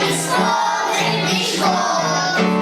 Сонний пішло.